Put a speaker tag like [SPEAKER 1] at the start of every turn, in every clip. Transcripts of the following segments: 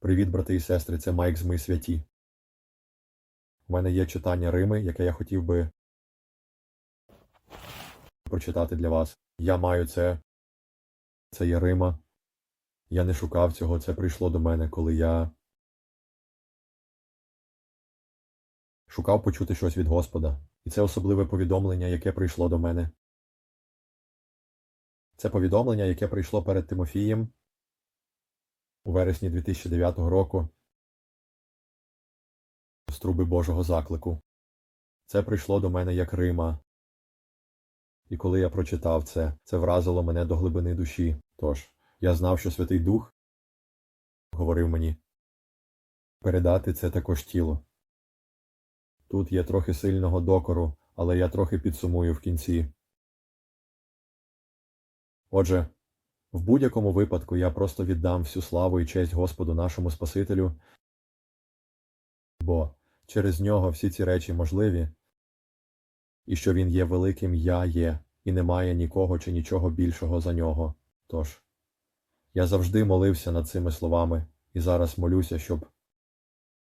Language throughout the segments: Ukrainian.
[SPEAKER 1] Привіт, брати і сестри, це Майк з Ми святі. У мене є читання Рими, яке я хотів би прочитати для вас. Я маю це. Це є Рима. Я не шукав цього, це прийшло до мене, коли я шукав почути щось від Господа. І це особливе повідомлення, яке прийшло до мене. Це повідомлення, яке прийшло перед Тимофієм у вересні 2009 року з труби Божого заклику. Це прийшло до мене як Рима. І коли я прочитав це, це вразило мене до глибини душі. Тож, я знав, що Святий Дух говорив мені передати це також тіло. Тут є трохи сильного докору, але я трохи підсумую в кінці. Отже, в будь-якому випадку я просто віддам всю славу і честь Господу нашому Спасителю, бо через нього всі ці речі можливі, і що Він є великим Я є, і немає нікого чи нічого більшого за нього. Тож, я завжди молився над цими словами, і зараз молюся, щоб,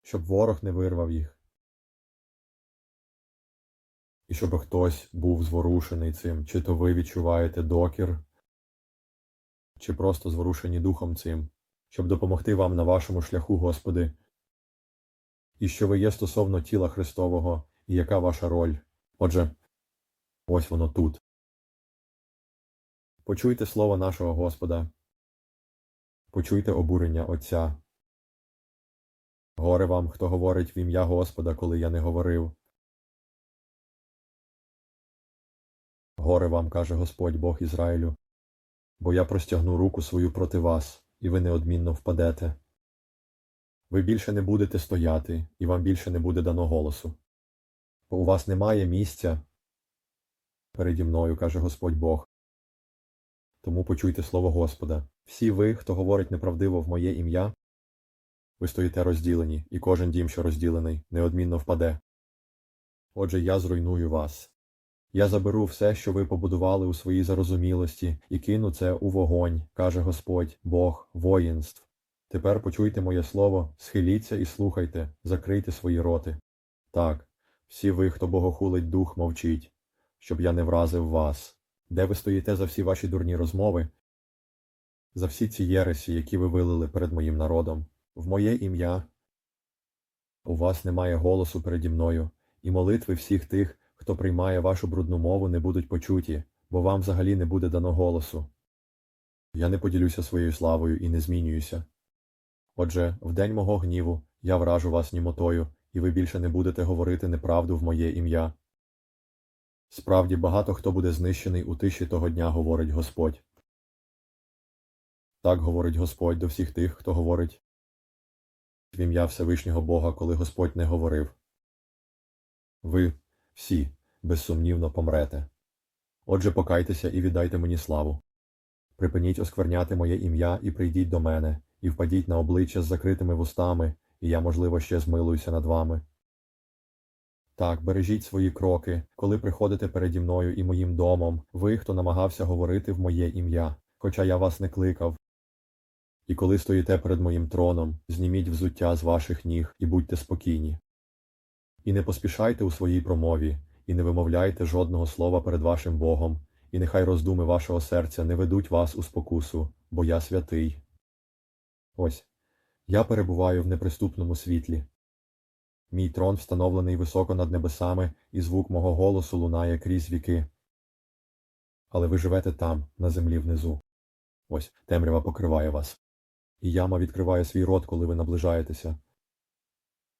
[SPEAKER 1] щоб ворог не вирвав їх. І щоб хтось був зворушений цим, чи то ви відчуваєте докір, чи просто зворушені духом цим, щоб допомогти вам на вашому шляху, Господи, і що ви є стосовно тіла Христового, і яка ваша роль. Отже, ось воно тут. Почуйте слово нашого Господа, почуйте обурення Отця. Горе вам, хто говорить в ім'я Господа, коли я не говорив. Горе вам, каже Господь Бог Ізраїлю, бо я простягну руку свою проти вас, і ви неодмінно впадете. Ви більше не будете стояти, і вам більше не буде дано голосу. Бо у вас немає місця переді мною, каже Господь Бог. Тому почуйте слово Господа. Всі ви, хто говорить неправдиво в моє ім'я, ви стоїте розділені, і кожен дім, що розділений, неодмінно впаде. Отже, я зруйную вас. Я заберу все, що ви побудували у своїй зарозумілості, і кину це у вогонь, каже Господь, Бог, воїнств. Тепер почуйте моє слово, схиліться і слухайте, закрийте свої роти. Так, всі ви, хто богохулить дух, мовчіть, щоб я не вразив вас. Де ви стоїте за всі ваші дурні розмови, за всі ці єресі, які ви вилили перед моїм народом, в моє ім'я. У вас немає голосу переді мною, і молитви всіх тих, хто приймає вашу брудну мову, не будуть почуті, бо вам взагалі не буде дано голосу. Я не поділюся своєю славою і не змінююся. Отже, в день мого гніву я вражу вас німотою, і ви більше не будете говорити неправду в моє ім'я. Справді багато хто буде знищений у тиші того дня, говорить Господь. Так говорить Господь до всіх тих, хто говорить в ім'я Всевишнього Бога, коли Господь не говорив. Ви всі безсумнівно помрете. Отже, покайтеся і віддайте мені славу. Припиніть оскверняти моє ім'я і прийдіть до мене, і впадіть на обличчя з закритими вустами, і я, можливо, ще змилуюся над вами. Так, бережіть свої кроки, коли приходите переді мною і моїм домом, ви, хто намагався говорити в моє ім'я, хоча я вас не кликав. І коли стоїте перед моїм троном, зніміть взуття з ваших ніг і будьте спокійні. І не поспішайте у своїй промові, і не вимовляйте жодного слова перед вашим Богом, і нехай роздуми вашого серця не ведуть вас у спокусу, бо я святий. Ось я перебуваю в неприступному світлі. Мій трон встановлений високо над небесами, і звук мого голосу лунає крізь віки. Але ви живете там, на землі внизу. Ось темрява покриває вас. І яма відкриває свій рот, коли ви наближаєтеся.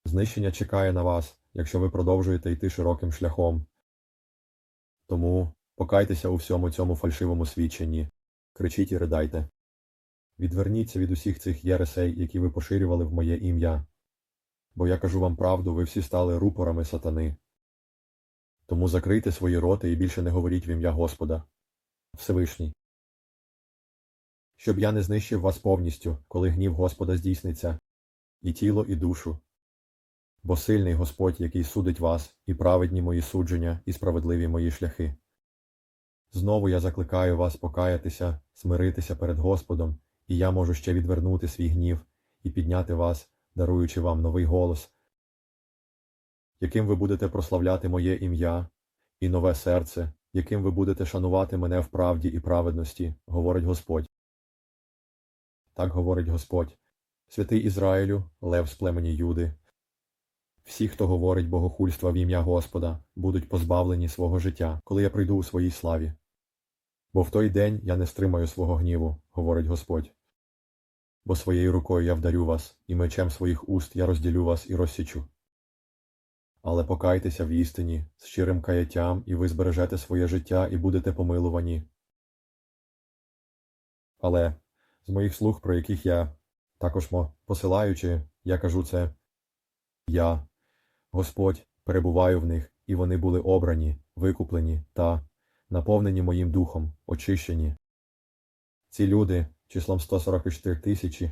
[SPEAKER 1] Знищення чекає на вас, якщо ви продовжуєте йти широким шляхом. Тому покайтеся у всьому цьому фальшивому свідченні, кричіть і ридайте. Відверніться від усіх цих єресей, які ви поширювали в моє ім'я. Бо я кажу вам правду, ви всі стали рупорами сатани. Тому закрийте свої роти і більше не говоріть в ім'я Господа. Всевишній. Щоб я не знищив вас повністю, коли гнів Господа здійсниться, і тіло, і душу. Бо сильний Господь, який судить вас, і праведні мої судження, і справедливі мої шляхи. Знову я закликаю вас покаятися, смиритися перед Господом, і я можу ще відвернути свій гнів, і підняти вас, даруючи вам новий голос, яким ви будете прославляти моє ім'я і нове серце, яким ви будете шанувати мене в правді і праведності, говорить Господь. Так говорить Господь, святий Ізраїлю, лев з племені Юди. Всі, хто говорить богохульства в ім'я Господа, будуть позбавлені свого життя, коли я прийду у своїй славі. Бо в той день я не стримаю свого гніву, говорить Господь. Бо своєю рукою я вдарю вас, і мечем своїх уст я розділю вас і розсічу. Але покайтеся в істині, з щирим каяттям, і ви збережете своє життя і будете помилувані. Але з моїх слуг, про яких я також посилаючи, я кажу це я, Господь, перебуваю в них, і вони були обрані, викуплені та наповнені моїм духом, очищені. Ці люди, числом 144 тисячі,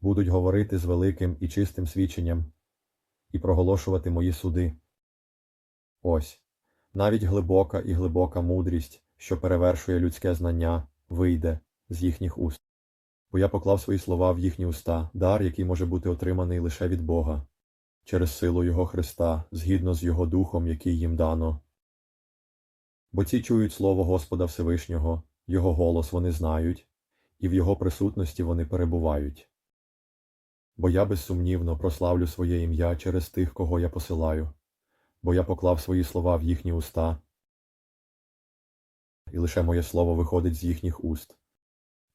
[SPEAKER 1] будуть говорити з великим і чистим свідченням і проголошувати мої суди. Ось, навіть глибока і глибока мудрість, що перевершує людське знання, вийде з їхніх уст. Бо я поклав свої слова в їхні уста, дар, який може бути отриманий лише від Бога, через силу Його Христа, згідно з Його Духом, який їм дано. Бо ці чують слово Господа Всевишнього, Його голос вони знають, і в Його присутності вони перебувають. Бо я безсумнівно прославлю своє ім'я через тих, кого я посилаю, бо я поклав свої слова в їхні уста, і лише моє слово виходить з їхніх уст.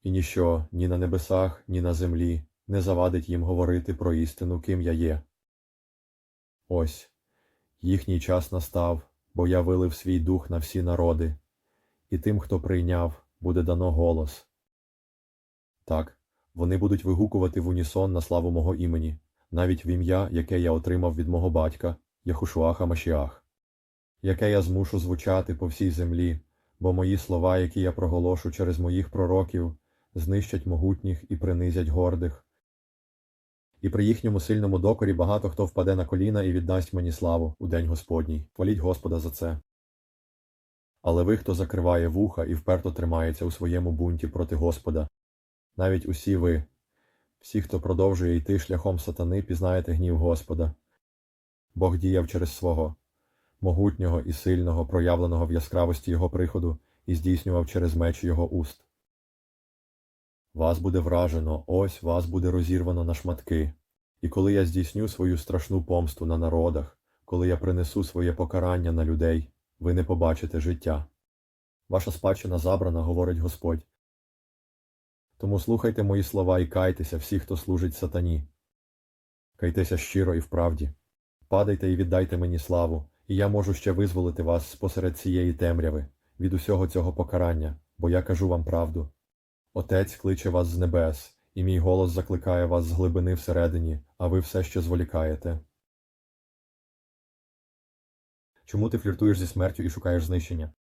[SPEAKER 1] І ніщо ні на небесах, ні на землі не завадить їм говорити про істину, ким я є. Ось їхній час настав, бо я вилив свій дух на всі народи, і тим, хто прийняв, буде дано голос. Так, вони будуть вигукувати в унісон на славу мого імені, навіть в ім'я, яке я отримав від мого батька, Яхушуаха Машіах, яке я змушу звучати по всій землі, бо мої слова, які я проголошу через моїх пророків, знищать могутніх і принизять гордих. І при їхньому сильному докорі багато хто впаде на коліна і віддасть мені славу у день Господній. Хваліть Господа за це. Але ви, хто закриває вуха і вперто тримається у своєму бунті проти Господа, навіть усі ви, всі, хто продовжує йти шляхом сатани, пізнаєте гнів Господа. Бог діяв через свого могутнього і сильного, проявленого в яскравості Його приходу, і здійснював через меч Його уст. Вас буде вражено, ось вас буде розірвано на шматки. І коли я здійсню свою страшну помсту на народах, коли я принесу своє покарання на людей, ви не побачите життя. Ваша спадщина забрана, говорить Господь. Тому слухайте мої слова і кайтеся всі, хто служить сатані. Кайтеся щиро і вправді. Падайте і віддайте мені славу, і я можу ще визволити вас спосеред цієї темряви, від усього цього покарання, бо я кажу вам правду. Отець кличе вас з небес, і мій голос закликає вас з глибини всередині, а ви все ще зволікаєте. Чому ти фліртуєш зі смертю і шукаєш знищення?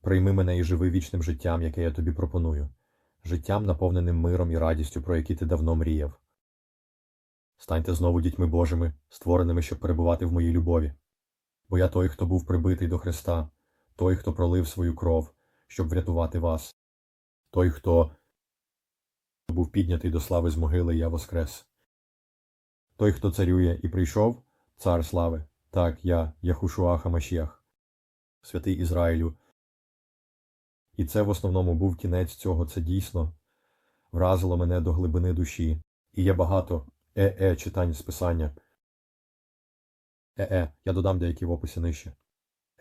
[SPEAKER 1] Прийми мене і живи вічним життям, яке я тобі пропоную, життям, наповненим миром і радістю, про які ти давно мріяв. Станьте знову дітьми Божими, створеними, щоб перебувати в моїй любові. Бо я той, хто був прибитий до Христа, той, хто пролив свою кров, щоб врятувати вас, той, хто був піднятий до слави з могили, я воскрес. Той, хто царює і прийшов, цар слави, так я, Яхушуаха Машіях, святий Ізраїлю. І це в основному був кінець цього, це дійсно вразило мене до глибини душі, і є багато е-е читань з писання. Е-е, я додам деякі в описі нижче.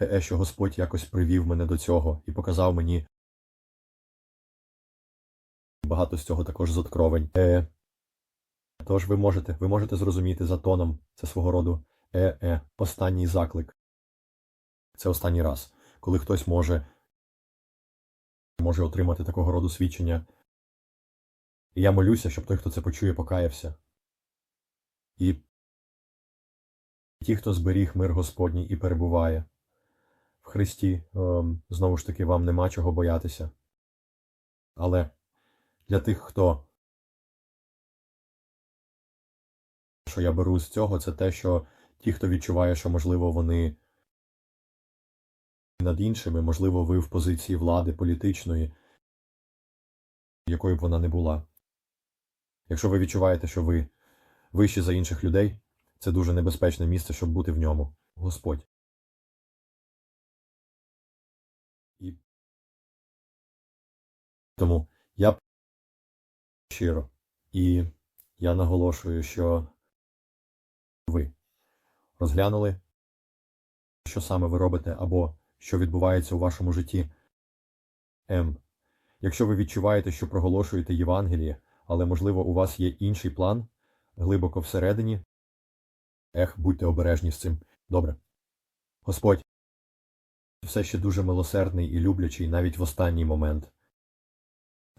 [SPEAKER 1] Е-е, що Господь якось привів мене до цього і показав мені багато з цього також з откровень. Е, тож ви можете, ви можете зрозуміти за тоном, це свого роду е-е, останній заклик. Це останній раз, коли хтось може, може отримати такого роду свідчення. І я молюся, щоб той, хто це почує, покаявся. І ті, хто зберіг мир Господній і перебуває в Христі, ем, знову ж таки, вам нема чого боятися. Але для тих, хто що я беру з цього, це те, що ті, хто відчуває, що, можливо, вони над іншими, можливо, ви в позиції влади політичної, якою б вона не була. Якщо ви відчуваєте, що ви вищі за інших людей, це дуже небезпечне місце, щоб бути в ньому. Господь. І тому я щиро. І я наголошую, що ви розглянули, що саме ви робите, або що відбувається у вашому житті. М. Якщо ви відчуваєте, що проголошуєте Євангеліє, але, можливо, у вас є інший план глибоко всередині, ех, будьте обережні з цим. Добре. Господь все ще дуже милосердний і люблячий навіть в останній момент.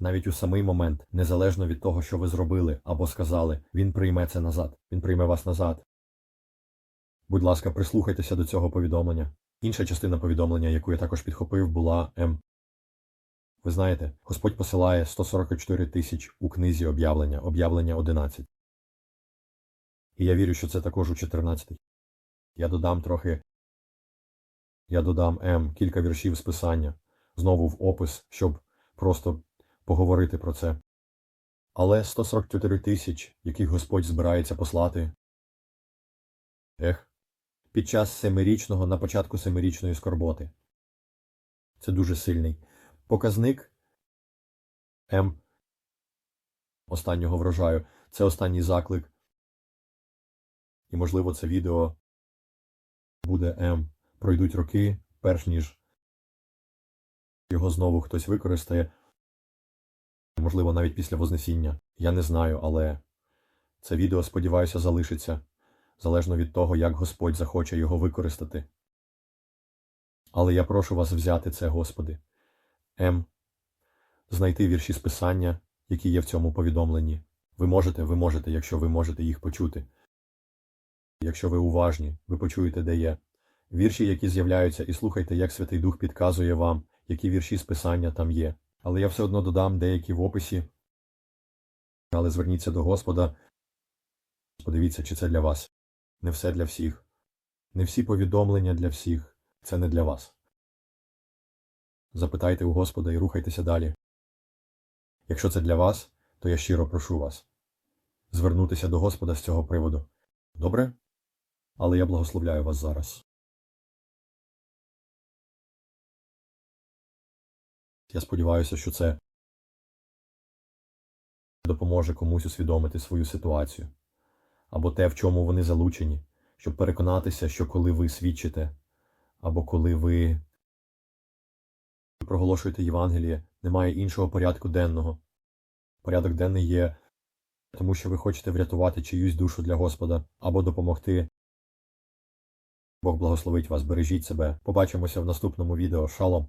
[SPEAKER 1] Навіть у самий момент, незалежно від того, що ви зробили або сказали, він прийме це назад. Він прийме вас назад. Будь ласка, прислухайтеся до цього повідомлення. Інша частина повідомлення, яку я також підхопив, була М. Ви знаєте, Господь посилає 144 тисяч у книзі об'явлення, об'явлення 11. І я вірю, що це також у 14. Я додам трохи. Я додам М кілька віршів з писання, знову в опис, щоб просто поговорити про це. Але 144 тисяч, яких Господь збирається послати. Ех, під час семирічного на початку семирічної скорботи. Це дуже сильний показник М останнього врожаю. Це останній заклик. І, можливо, це відео буде М. Пройдуть роки, перш ніж його знову хтось використає. Можливо, навіть після Вознесіння. Я не знаю, але це відео, сподіваюся, залишиться залежно від того, як Господь захоче його використати. Але я прошу вас взяти це, Господи. М. Знайти вірші з писання, які є в цьому повідомленні. Ви можете, ви можете, якщо ви можете їх почути. Якщо ви уважні, ви почуєте, де є. Вірші, які з'являються, і слухайте, як Святий Дух підказує вам, які вірші з писання там є. Але я все одно додам деякі в описі. Але зверніться до Господа. Подивіться, чи це для вас. Не все для всіх. Не всі повідомлення для всіх. Це не для вас. Запитайте у Господа і рухайтеся далі. Якщо це для вас, то я щиро прошу вас звернутися до Господа з цього приводу. Добре? Але я благословляю вас зараз. Я сподіваюся, що це допоможе комусь усвідомити свою ситуацію або те, в чому вони залучені, щоб переконатися, що коли ви свідчите, або коли ви проголошуєте Євангеліє, немає іншого порядку денного. Порядок денний є, тому що ви хочете врятувати чиюсь душу для Господа або допомогти. Бог благословить вас, бережіть себе. Побачимося в наступному відео. Шалом!